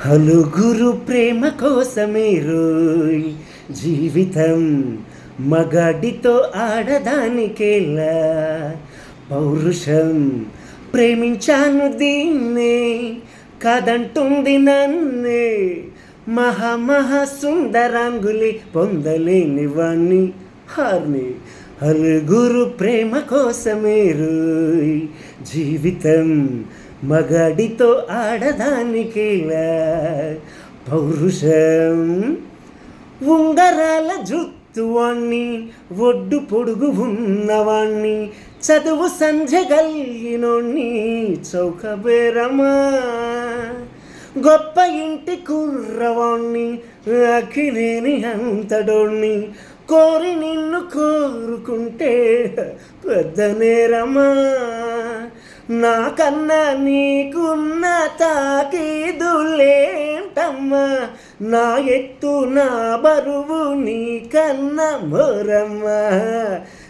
హలుగురు ప్రేమ కోసమే రోయ్ జీవితం మగాడితో ఆడదానికేలా. పౌరుషం ప్రేమించాను దీన్నే కాదంటుంది నన్నే. మహా సుందరాంగులి పొందలేని వాణ్ణి హార్ని. హలుగురు ప్రేమ కోసమే రోయ్ జీవితం మగడితో ఆడదానికి పౌరుషం ఉంగరాల జుత్తువాణ్ణి ఒడ్డు పొడుగు ఉన్నవాణ్ణి చదువు సంధ్య కలిగినోణ్ణి చౌకబేరమా గొప్ప ఇంటి కుర్రవాణ్ణి అఖిలేని అంతడోణ్ణి కోరి నిన్ను కోరుకుంటే పెద్ద నేరమా. నాకన్నా నీకున్న తాకీదులేంటమ్మా? నా ఎత్తు నా బరువు నీకన్నా మొరమ్మా.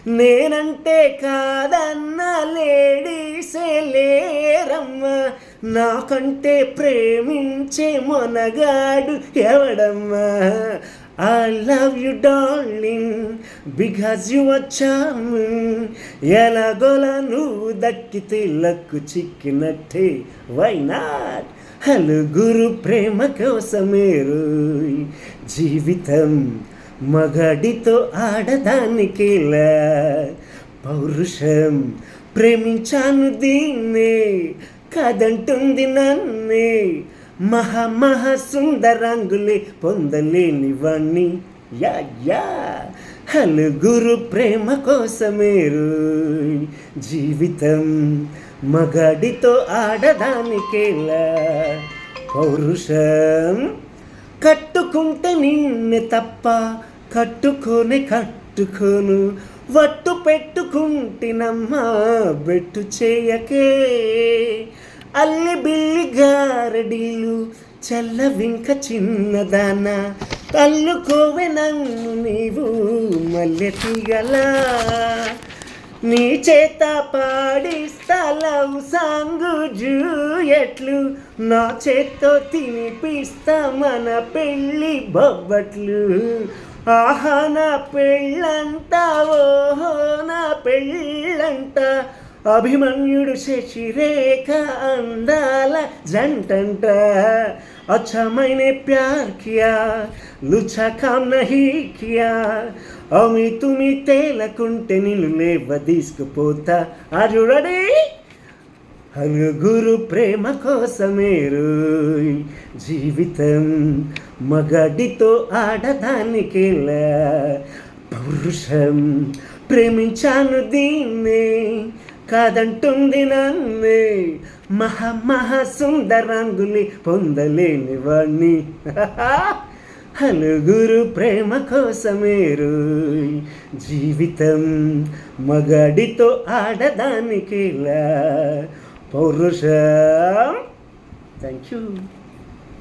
నేనంటే కాదన్న లేడీసే లేరమ్మా. నాకంటే ప్రేమించే మొనగాడు ఎవడమ్మా? I love you darling because you are charming. ఎలాగోలా నువ్వు దక్కితే లక్కు చిక్కినట్టే వై నాట్ హలుగురు ప్రేమ కోసమేరు జీవితం మగడితో ఆడదానికేలా? పౌరుషం ప్రేమించాను దీన్నే కాదంటుంది నన్నే మహా మహా సుందరాంగులే పొందలేని వాణ్ణి. Yeah yeah. హలుగురు ప్రేమ కోసమేరు జీవితం. మగాడితో ఆడదానికేలా. పౌరుషం కట్టుకుంటే నిన్ను తప్ప కట్టుకొని కట్టుకోను. వట్టు పెట్టుకుంటినమ్మా బెట్టు చేయకే. అల్లి బిల్లి గారడీలు చల్లవింక చిన్నదాన తల్లుకోవె నన్ను నీవు మల్లె తీగలా. నీ చేత పాడిస్తా లవ్ సాంగు జూయట్లు నా చేత్తో తినిపిస్తా మన పెళ్ళి బొబ్బట్లు. ఆహా నా పెళ్ళంట ఓహో నా పెళ్ళంతా అభిమన్యుడు శశిరేఖ అందాల జంటంట. అచ్చమైన ప్యార్ కియా లుచకాం నహీ కియా అమి తుమి తేలకుంటే నిన్ను నేవ తీసుకుపోతా. ఆ చూడడే అనుగురు ప్రేమ కోసమేరు జీవితం. మగడితో ఆడదానికెలా పౌరుషం. ప్రేమించాను దీన్నే కాదంటుంది నన్నే. మహా మహా సుందరాంగులి పొందలేని వాణ్ణి. హలుగురు ప్రేమ కోసమేరు జీవితం మగాడితో ఆడదానికిలా. పౌరుషం. Thank you